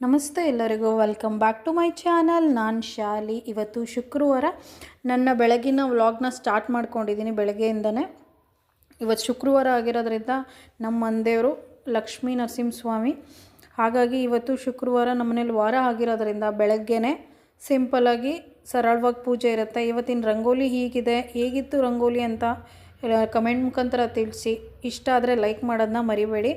ನಮಸ್ತೆ ಎಲ್ಲರಿಗೂ. Welcome back to my channel ನಾನು ಶಾಲಿ. ಇವತ್ತು ಶುಕ್ರವಾರ ನನ್ನ ಬೆಳಗಿನ ವ್ಲಾಗ್ನ ಸ್ಟಾರ್ಟ್ ಮಾಡ್ಕೊಂಡಿದ್ದೀನಿ ಬೆಳಗ್ಗೆಯಿಂದನೇ. ಇವತ್ತು ಶುಕ್ರವಾರ ಆಗಿರೋದ್ರಿಂದ ನಮ್ಮ ಮಂದೆಯವರು ಲಕ್ಷ್ಮೀ ನರಸಿಂಹಸ್ವಾಮಿ. ಹಾಗಾಗಿ ಇವತ್ತು ಶುಕ್ರವಾರ ನಮ್ಮನೇಲಿ ವಾರ ಆಗಿರೋದ್ರಿಂದ ಬೆಳಗ್ಗೆನೇ ಸಿಂಪಲಾಗಿ ಸರಳವಾಗಿ ಪೂಜೆ ಇರುತ್ತೆ. ಇವತ್ತಿನ ರಂಗೋಲಿ ಹೀಗಿದೆ. ಹೇಗಿತ್ತು ರಂಗೋಲಿ ಅಂತ ಕಮೆಂಟ್ ಮುಖಾಂತರ ತಿಳಿಸಿ. ಇಷ್ಟ ಆದರೆ ಲೈಕ್ ಮಾಡೋದನ್ನ ಮರಿಬೇಡಿ.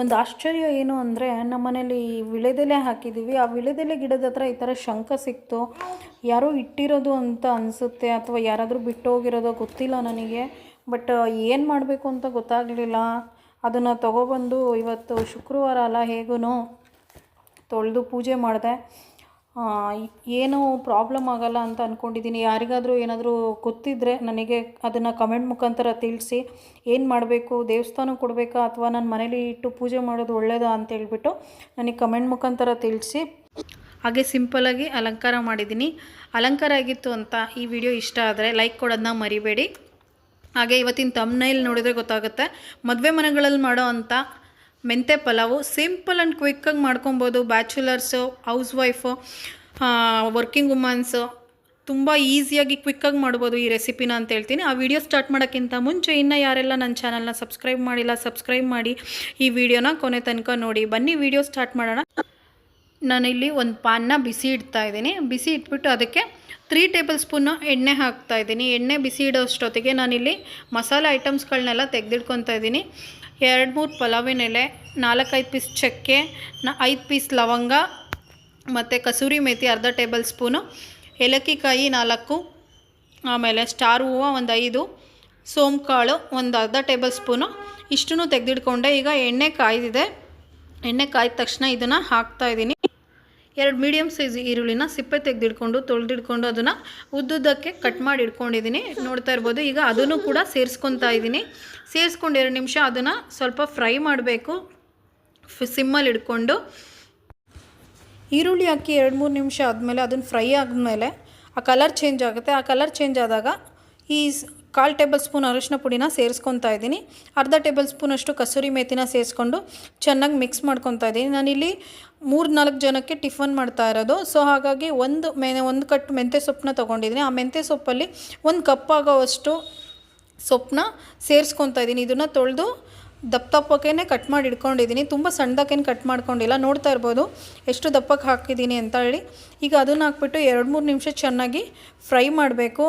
ಒಂದು ಆಶ್ಚರ್ಯ ಏನು ಅಂದರೆ ನಮ್ಮನೇಲಿ ವಿಳೆದೆಲೆ ಹಾಕಿದ್ದೀವಿ ಆ ವಿಳೆದೆಲೆ ಗಿಡದ ಹತ್ರ ಈ ಥರ ಶಂಖ ಸಿಕ್ತು. ಯಾರೋ ಇಟ್ಟಿರೋದು ಅಂತ ಅನಿಸುತ್ತೆ ಅಥವಾ ಯಾರಾದರೂ ಬಿಟ್ಟು ಹೋಗಿರೋದೋ ಗೊತ್ತಿಲ್ಲ ನನಗೆ. ಬಟ್ ಏನು ಮಾಡಬೇಕು ಅಂತ ಗೊತ್ತಾಗಲಿಲ್ಲ. ಅದನ್ನು ತೊಗೊಬಂದು ಇವತ್ತು ಶುಕ್ರವಾರ ಅಲ್ಲ ಹೇಗೂ ತೊಳೆದು ಪೂಜೆ ಮಾಡಿದೆ. ಏನೂ ಪ್ರಾಬ್ಲಮ್ ಆಗಲ್ಲ ಅಂತ ಅಂದ್ಕೊಂಡಿದ್ದೀನಿ ಯಾರಿಗಾದರೂ ಏನಾದರೂ ಗೊತ್ತಿದ್ದರೆ ನನಗೆ ಅದನ್ನು ಕಮೆಂಟ್ ಮುಖಾಂತರ ತಿಳಿಸಿ. ಏನು ಮಾಡಬೇಕು? ದೇವಸ್ಥಾನ ಕೊಡಬೇಕಾ? ಅಥವಾ ನಾನು ಮನೇಲಿ ಇಟ್ಟು ಪೂಜೆ ಮಾಡೋದು ಒಳ್ಳೆಯದಾ ಅಂತ ಹೇಳ್ಬಿಟ್ಟು ನನಗೆ ಕಮೆಂಟ್ ಮುಖಾಂತರ ತಿಳಿಸಿ. ಹಾಗೆ ಸಿಂಪಲಾಗಿ ಅಲಂಕಾರ ಮಾಡಿದ್ದೀನಿ. ಅಲಂಕಾರ ಆಗಿತ್ತು ಅಂತ ಈ ವಿಡಿಯೋ ಇಷ್ಟ ಆದರೆ ಲೈಕ್ ಕೊಡೋದನ್ನ ಮರಿಬೇಡಿ. ಹಾಗೆ ಇವತ್ತಿನ ತಮ್ಮನೇಲಿ ನೋಡಿದರೆ ಗೊತ್ತಾಗುತ್ತೆ. ಮದುವೆ ಮನೆಗಳಲ್ಲಿ ಮಾಡೋ ಅಂಥ ಮೆಂತೆ ಪಲಾವು, ಸಿಂಪಲ್ ಆ್ಯಂಡ್ ಕ್ವಿಕ್ಕಾಗಿ ಮಾಡ್ಕೊಬೋದು. Bachelors house wife working womens ತುಂಬ ಈಸಿಯಾಗಿ ಕ್ವಿಕ್ಕಾಗಿ ಮಾಡ್ಬೋದು ಈ ರೆಸಿಪಿನ ಅಂತ ಹೇಳ್ತೀನಿ. ಆ ವಿಡಿಯೋ ಸ್ಟಾರ್ಟ್ ಮಾಡೋಕ್ಕಿಂತ ಮುಂಚೆ ಇನ್ನೂ ಯಾರೆಲ್ಲ ನನ್ನ ಚಾನಲ್ನ ಸಬ್ಸ್ಕ್ರೈಬ್ ಮಾಡಿಲ್ಲ, ಸಬ್ಸ್ಕ್ರೈಬ್ ಮಾಡಿ ಈ ವಿಡಿಯೋನ ಕೊನೆ ತನಕ ನೋಡಿ. ಬನ್ನಿ, ವಿಡಿಯೋ ಸ್ಟಾರ್ಟ್ ಮಾಡೋಣ. ನಾನಿಲ್ಲಿ ಒಂದು ಪಾನ್ನ ಬಿಸಿ ಇಡ್ತಾ ಇದ್ದೀನಿ. ಬಿಸಿ ಇಟ್ಬಿಟ್ಟು ಅದಕ್ಕೆ ತ್ರೀ ಟೇಬಲ್ ಸ್ಪೂನು ಎಣ್ಣೆ ಹಾಕ್ತಾ ಇದ್ದೀನಿ. ಎಣ್ಣೆ ಬಿಸಿ ಇಡೋಷ್ಟೊತ್ತಿಗೆ ನಾನಿಲ್ಲಿ ಮಸಾಲೆ ಐಟಮ್ಸ್ಗಳನ್ನೆಲ್ಲ ತೆಗೆದಿಟ್ಕೊತಾ ಇದ್ದೀನಿ. ಎರಡು ಮೂರು ಪಲಾವಿನ ಎಲೆ, ನಾಲ್ಕೈದು ಪೀಸ್ ಚಕ್ಕೆ, ನ ಐದು ಪೀಸ್ ಲವಂಗ ಮತ್ತು ಕಸೂರಿ ಮೇಥಿ ಅರ್ಧ ಟೇಬಲ್ ಸ್ಪೂನು, ಏಲಕ್ಕಿಕಾಯಿ ನಾಲ್ಕು, ಆಮೇಲೆ ಸ್ಟಾರ್ ಹೂವು ಒಂದು ಐದು, ಸೋಂಕಾಳು ಒಂದು ಅರ್ಧ ಟೇಬಲ್ ಸ್ಪೂನು. ಇಷ್ಟನ್ನು ತೆಗೆದಿಟ್ಕೊಂಡೆ. ಈಗ ಎಣ್ಣೆ ಕಾಯ್ದಿದೆ. ಎಣ್ಣೆ ಕಾಯ್ದ ತಕ್ಷಣ ಇದನ್ನು ಹಾಕ್ತಾ ಇದ್ದೀನಿ. ಎರಡು ಮೀಡಿಯಮ್ ಸೈಜ್ ಈರುಳ್ಳಿನ ಸಿಪ್ಪೆ ತೆಗೆದಿಡ್ಕೊಂಡು, ತೊಳೆದಿಡ್ಕೊಂಡು ಅದನ್ನು ಉದ್ದುದ್ದಕ್ಕೆ ಕಟ್ ಮಾಡಿ ಇಟ್ಕೊಂಡಿದ್ದೀನಿ. ನೋಡ್ತಾ ಇರ್ಬೋದು, ಈಗ ಅದನ್ನು ಕೂಡ ಸೇರಿಸ್ಕೊತಾ ಇದ್ದೀನಿ. ಸೇರಿಸ್ಕೊಂಡು ಎರಡು ನಿಮಿಷ ಅದನ್ನು ಸ್ವಲ್ಪ ಫ್ರೈ ಮಾಡಬೇಕು. ಸಿಮ್ಮಲ್ಲಿ ಇಟ್ಕೊಂಡು. ಈರುಳ್ಳಿ ಹಾಕಿ ಎರಡು ಮೂರು ನಿಮಿಷ ಆದಮೇಲೆ ಅದನ್ನು ಫ್ರೈ ಆದಮೇಲೆ ಆ ಕಲರ್ ಚೇಂಜ್ ಆಗುತ್ತೆ. ಆ ಕಲರ್ ಚೇಂಜ್ ಆದಾಗ ಈ ಕಾಲು ಟೇಬಲ್ ಸ್ಪೂನ್ ಅರಿಶಿನ ಪುಡಿನ ಸೇರಿಸ್ಕೊತಾ ಇದ್ದೀನಿ. ಅರ್ಧ ಟೇಬಲ್ ಸ್ಪೂನಷ್ಟು ಕಸೂರಿ ಮೇಥಿನ ಸೇರಿಸ್ಕೊಂಡು ಚೆನ್ನಾಗಿ ಮಿಕ್ಸ್ ಮಾಡ್ಕೊತಾ ಇದ್ದೀನಿ. ನಾನಿಲ್ಲಿ ಮೂರು ನಾಲ್ಕು ಜನಕ್ಕೆ ಟಿಫನ್ ಮಾಡ್ತಾ ಇರೋದು. ಸೊ ಹಾಗಾಗಿ ಒಂದು ಮೆ ಒಂದು ಕಟ್ ಮೆಂತ್ಯ ಸೊಪ್ಪನ್ನ ತೊಗೊಂಡಿದ್ದೀನಿ. ಆ ಮೆಂತ್ಯ ಸೊಪ್ಪಲ್ಲಿ ಒಂದು ಕಪ್ ಆಗೋವಷ್ಟು ಸೊಪ್ಪನ್ನ ಸೇರಿಸ್ಕೊತಾ ಇದ್ದೀನಿ. ಇದನ್ನು ತೊಳೆದು ದಪ್ಪ ದಪ್ಪಕ್ಕೇ ಕಟ್ ಮಾಡಿ ಇಟ್ಕೊಂಡಿದ್ದೀನಿ. ತುಂಬ ಸಣ್ಣದಕ್ಕೇನು ಕಟ್ ಮಾಡ್ಕೊಂಡಿಲ್ಲ. ನೋಡ್ತಾ ಇರ್ಬೋದು ಎಷ್ಟು ದಪ್ಪಕ್ಕೆ ಹಾಕಿದ್ದೀನಿ ಅಂತ ಹೇಳಿ. ಈಗ ಅದನ್ನು ಹಾಕ್ಬಿಟ್ಟು ಎರಡು ಮೂರು ನಿಮಿಷ ಚೆನ್ನಾಗಿ ಫ್ರೈ ಮಾಡಬೇಕು.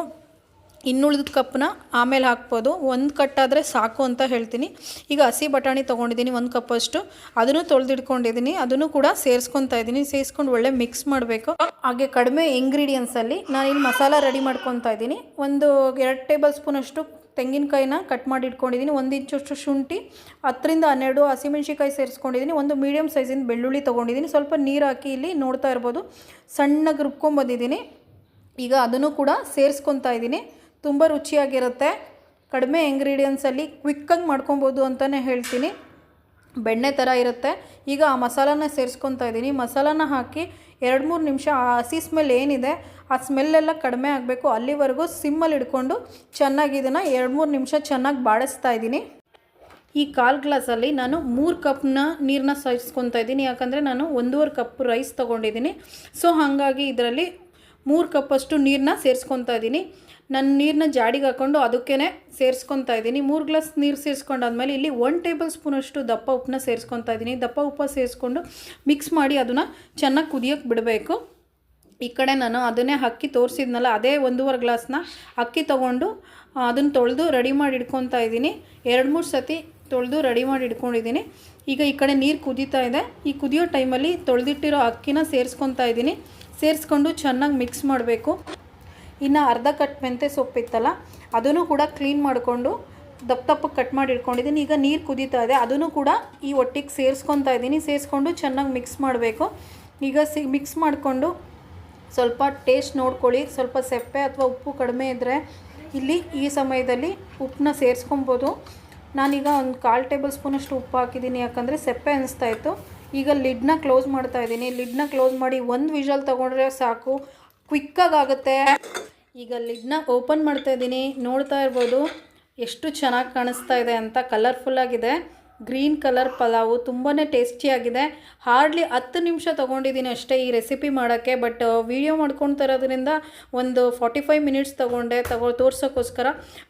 ಇನ್ನುಳಿದ ಕಪ್ಪನ್ನ ಆಮೇಲೆ ಹಾಕ್ಬೋದು. ಒಂದು ಕಟ್ಟಾದರೆ ಸಾಕು ಅಂತ ಹೇಳ್ತೀನಿ. ಈಗ ಹಸಿ ಬಟಾಣಿ ತೊಗೊಂಡಿದ್ದೀನಿ ಒಂದು ಕಪ್ಪಷ್ಟು ಅದನ್ನು ತೊಳೆದಿಟ್ಕೊಂಡಿದ್ದೀನಿ. ಅದನ್ನು ಕೂಡ ಸೇರಿಸ್ಕೊತಾ ಇದ್ದೀನಿ. ಸೇರಿಸ್ಕೊಂಡು ಒಳ್ಳೆ ಮಿಕ್ಸ್ ಮಾಡಬೇಕು. ಹಾಗೆ ಕಡಿಮೆ ಇಂಗ್ರೀಡಿಯೆಂಟ್ಸಲ್ಲಿ ನಾನು ಇಲ್ಲಿ ಮಸಾಲ ರೆಡಿ ಮಾಡ್ಕೊತಾ ಇದ್ದೀನಿ. ಒಂದು ಎರಡು ಟೇಬಲ್ ಸ್ಪೂನಷ್ಟು ತೆಂಗಿನಕಾಯಿನ ಕಟ್ ಮಾಡಿ ಇಟ್ಕೊಂಡಿದ್ದೀನಿ. ಒಂದು ಇಂಚಷ್ಟು ಶುಂಠಿ, ಹತ್ತರಿಂದ ಹನ್ನೆರಡು ಹಸಿಮೆಣ್ಸಿಕಾಯಿ ಸೇರಿಸ್ಕೊಂಡಿದ್ದೀನಿ. ಒಂದು ಮೀಡಿಯಮ್ ಸೈಜಿನ ಬೆಳ್ಳುಳ್ಳಿ ತೊಗೊಂಡಿದ್ದೀನಿ. ಸ್ವಲ್ಪ ನೀರು ಹಾಕಿ ಇಲ್ಲಿ ನೋಡ್ತಾ ಇರ್ಬೋದು. ಸಣ್ಣಗೆ ರುಬ್ಕೊಂಬಂದಿದ್ದೀನಿ ಈಗ ಅದನ್ನು ಕೂಡ ಸೇರಿಸ್ಕೊತಾ ಇದ್ದೀನಿ. ತುಂಬ ರುಚಿಯಾಗಿರುತ್ತೆ. ಕಡಿಮೆ ಇಂಗ್ರೀಡಿಯೆಂಟ್ಸಲ್ಲಿ ಕ್ವಿಕ್ಕಾಗಿ ಮಾಡ್ಕೊಬೋದು ಅಂತಲೇ ಹೇಳ್ತೀನಿ. ಬೆಣ್ಣೆ ಥರ ಇರುತ್ತೆ. ಈಗ ಆ ಮಸಾಲಾನ ಸೇರಿಸ್ಕೊತಾ ಇದ್ದೀನಿ. ಮಸಾಲಾನ ಹಾಕಿ ಎರಡು ಮೂರು ನಿಮಿಷ, ಆ ಹಸಿ ಸ್ಮೆಲ್ ಏನಿದೆ, ಆ ಸ್ಮೆಲ್ಲೆಲ್ಲ ಕಡಿಮೆ ಆಗಬೇಕು. ಅಲ್ಲಿವರೆಗೂ ಸಿಮ್ಮಲ್ಲಿ ಇಟ್ಕೊಂಡು ಚೆನ್ನಾಗಿ ಇದನ್ನು ಎರಡು ಮೂರು ನಿಮಿಷ ಚೆನ್ನಾಗಿ ಬಾಡಿಸ್ತಾ ಇದ್ದೀನಿ. ಈ ಕಾಲು ಗ್ಲಾಸಲ್ಲಿ ನಾನು ಮೂರು ಕಪ್ನ ನೀರನ್ನ ಸೇರಿಸ್ಕೊತಾ ಇದ್ದೀನಿ. ಯಾಕಂದರೆ ನಾನು ಒಂದೂವರೆ ಕಪ್ ರೈಸ್ ತೊಗೊಂಡಿದ್ದೀನಿ. ಸೊ ಹಾಗಾಗಿ ಇದರಲ್ಲಿ ಮೂರು ಕಪ್ಪಷ್ಟು ನೀರನ್ನ ಸೇರಿಸ್ಕೊತಾ ಇದ್ದೀನಿ. ನಾನು ನೀರನ್ನ ಜಾಡಿಗೆ ಹಾಕ್ಕೊಂಡು ಅದಕ್ಕೇ ಸೇರಿಸ್ಕೊತಾ ಇದ್ದೀನಿ. ಮೂರು ಗ್ಲಾಸ್ ನೀರು ಸೇರಿಸ್ಕೊಂಡಾದ್ಮೇಲೆ ಇಲ್ಲಿ ಒನ್ ಟೇಬಲ್ ಸ್ಪೂನಷ್ಟು ದಪ್ಪ ಉಪ್ಪನ್ನ ಸೇರಿಸ್ಕೊತಾ ಇದ್ದೀನಿ. ದಪ್ಪ ಉಪ್ಪು ಸೇರಿಸ್ಕೊಂಡು ಮಿಕ್ಸ್ ಮಾಡಿ ಅದನ್ನು ಚೆನ್ನಾಗಿ ಕುದಿಯೋಕ್ಕೆ ಬಿಡಬೇಕು. ಈ ಕಡೆ ನಾನು ಅದನ್ನೇ ಅಕ್ಕಿ ತೋರಿಸಿದ್ನಲ್ಲ, ಅದೇ ಒಂದೂವರೆ ಗ್ಲಾಸ್ನ ಅಕ್ಕಿ ತೊಗೊಂಡು ಅದನ್ನು ತೊಳೆದು ರೆಡಿ ಮಾಡಿ ಇಟ್ಕೊತಾ ಇದ್ದೀನಿ. ಎರಡು ಮೂರು ಸತಿ ತೊಳೆದು ರೆಡಿ ಮಾಡಿ ಇಟ್ಕೊಂಡಿದ್ದೀನಿ. ಈಗ ಈ ಕಡೆ ನೀರು ಕುದೀತಾ ಇದೆ. ಈ ಕುದಿಯೋ ಟೈಮಲ್ಲಿ ತೊಳೆದಿಟ್ಟಿರೋ ಅಕ್ಕಿನ ಸೇರಿಸ್ಕೊತಾ ಇದ್ದೀನಿ. ಸೇರಿಸ್ಕೊಂಡು ಚೆನ್ನಾಗಿ ಮಿಕ್ಸ್ ಮಾಡಬೇಕು. ಇನ್ನು ಅರ್ಧ ಕಟ್ ಮೆಂತೆ ಸೊಪ್ಪಿತ್ತಲ್ಲ ಅದನ್ನು ಕೂಡ ಕ್ಲೀನ್ ಮಾಡಿಕೊಂಡು ದಪ್ಪ ದಪ್ಪಕ್ಕೆ ಕಟ್ ಮಾಡಿ ಇಟ್ಕೊಂಡಿದ್ದೀನಿ. ಈಗ ನೀರು ಕುದೀತಾ ಇದೆ, ಅದನ್ನು ಕೂಡ ಈ ಒಟ್ಟಿಗೆ ಸೇರಿಸ್ಕೊತಾ ಇದ್ದೀನಿ. ಸೇರಿಸ್ಕೊಂಡು ಚೆನ್ನಾಗಿ ಮಿಕ್ಸ್ ಮಾಡಬೇಕು. ಈಗ ಸಿ ಮಿಕ್ಸ್ ಮಾಡಿಕೊಂಡು ಸ್ವಲ್ಪ ಟೇಸ್ಟ್ ನೋಡ್ಕೊಳ್ಳಿ. ಸ್ವಲ್ಪ ಸೆಪ್ಪೆ ಅಥವಾ ಉಪ್ಪು ಕಡಿಮೆ ಇದ್ದರೆ ಇಲ್ಲಿ ಈ ಸಮಯದಲ್ಲಿ ಉಪ್ಪನ್ನ ಸೇರಿಸ್ಕೊಬೋದು. ನಾನೀಗ ಒಂದು ಕಾಲು ಟೇಬಲ್ ಸ್ಪೂನಷ್ಟು ಉಪ್ಪು ಹಾಕಿದ್ದೀನಿ. ಯಾಕಂದರೆ ಸೆಪ್ಪೆ ಅನಿಸ್ತಾ ಇತ್ತು. ಈಗ ಲಿಡ್ನ ಕ್ಲೋಸ್ ಮಾಡ್ತಾ ಇದ್ದೀನಿ. ಲಿಡ್ನ ಕ್ಲೋಸ್ ಮಾಡಿ ಒಂದು ವಿಷಲ್ ತೊಗೊಂಡ್ರೆ ಸಾಕು. ಕ್ವಿಕ್ಕಾಗಿ ಆಗುತ್ತೆ. ಈಗ ಲಿಡ್ನ ಓಪನ್ ಮಾಡ್ತಾ ಇದ್ದೀನಿ. ನೋಡ್ತಾ ಇರ್ಬೋದು ಎಷ್ಟು ಚೆನ್ನಾಗಿ ಕಾಣಿಸ್ತಾ ಇದೆ ಅಂತ. ಕಲರ್ಫುಲ್ಲಾಗಿದೆ ಗ್ರೀನ್ ಕಲರ್ ಪಲಾವು ತುಂಬಾ ಟೇಸ್ಟಿಯಾಗಿದೆ ಹಾರ್ಡ್ಲಿ ಹತ್ತು ನಿಮಿಷ ತೊಗೊಂಡಿದ್ದೀನಿ ಅಷ್ಟೇ ಈ ರೆಸಿಪಿ ಮಾಡೋಕ್ಕೆ ಬಟ್ ವಿಡಿಯೋ ಮಾಡ್ಕೊಳ್ತಾ ಇರೋದ್ರಿಂದ ಒಂದು ಫಾರ್ಟಿ ಫೈವ್ ಮಿನಿಟ್ಸ್ ತೊಗೊಂಡೆ, ತಗೋ ತೋರ್ಸೋಕ್ಕೋಸ್ಕರ.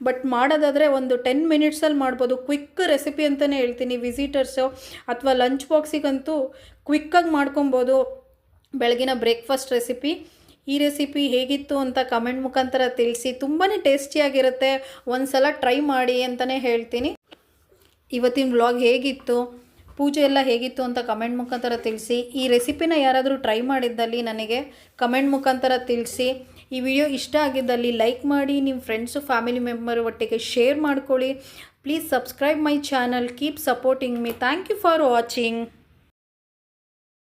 ಬಟ್ ಮಾಡೋದಾದರೆ ಒಂದು ಟೆನ್ ಮಿನಿಟ್ಸಲ್ಲಿ ಮಾಡ್ಬೋದು. ಕ್ವಿಕ್ ರೆಸಿಪಿ ಅಂತಲೇ ಹೇಳ್ತೀನಿ. ವಿಸಿಟರ್ಸು ಅಥವಾ ಲಂಚ್ ಬಾಕ್ಸಿಗಂತೂ ಕ್ವಿಕ್ಕಾಗಿ ಮಾಡ್ಕೊಬೋದು. ಬೆಳಗಿನ ಬ್ರೇಕ್ಫಾಸ್ಟ್ ರೆಸಿಪಿ ಈ ರೆಸಿಪಿ ಹೇಗಿತ್ತು ಅಂತ ಕಮೆಂಟ್ ಮುಖಾಂತರ ತಿಳಿಸಿ. ತುಂಬಾ ಟೇಸ್ಟಿಯಾಗಿರುತ್ತೆ ಒಂದು ಸಲ ಟ್ರೈ ಮಾಡಿ ಅಂತಲೇ ಹೇಳ್ತೀನಿ. ಇವತ್ತಿನ ವ್ಲಾಗ್ ಹೇಗಿತ್ತು? ಪೂಜೆ ಎಲ್ಲ ಹೇಗಿತ್ತು ಅಂತ ಕಮೆಂಟ್ ಮುಖಾಂತರ ತಿಳಿಸಿ. ಈ ರೆಸಿಪಿನ ಯಾರಾದರೂ ಟ್ರೈ ಮಾಡಿದ್ದಲ್ಲಿ ನನಗೆ ಕಮೆಂಟ್ ಮುಖಾಂತರ ತಿಳಿಸಿ. ಈ ವಿಡಿಯೋ ಇಷ್ಟ ಆಗಿದ್ದಲ್ಲಿ ಲೈಕ್ ಮಾಡಿ ನಿಮ್ಮ ಫ್ರೆಂಡ್ಸು ಫ್ಯಾಮಿಲಿ ಮೆಂಬರ್ ಒಟ್ಟಿಗೆ ಶೇರ್ ಮಾಡ್ಕೊಳ್ಳಿ. Please subscribe my channel keep supporting me thank you for watching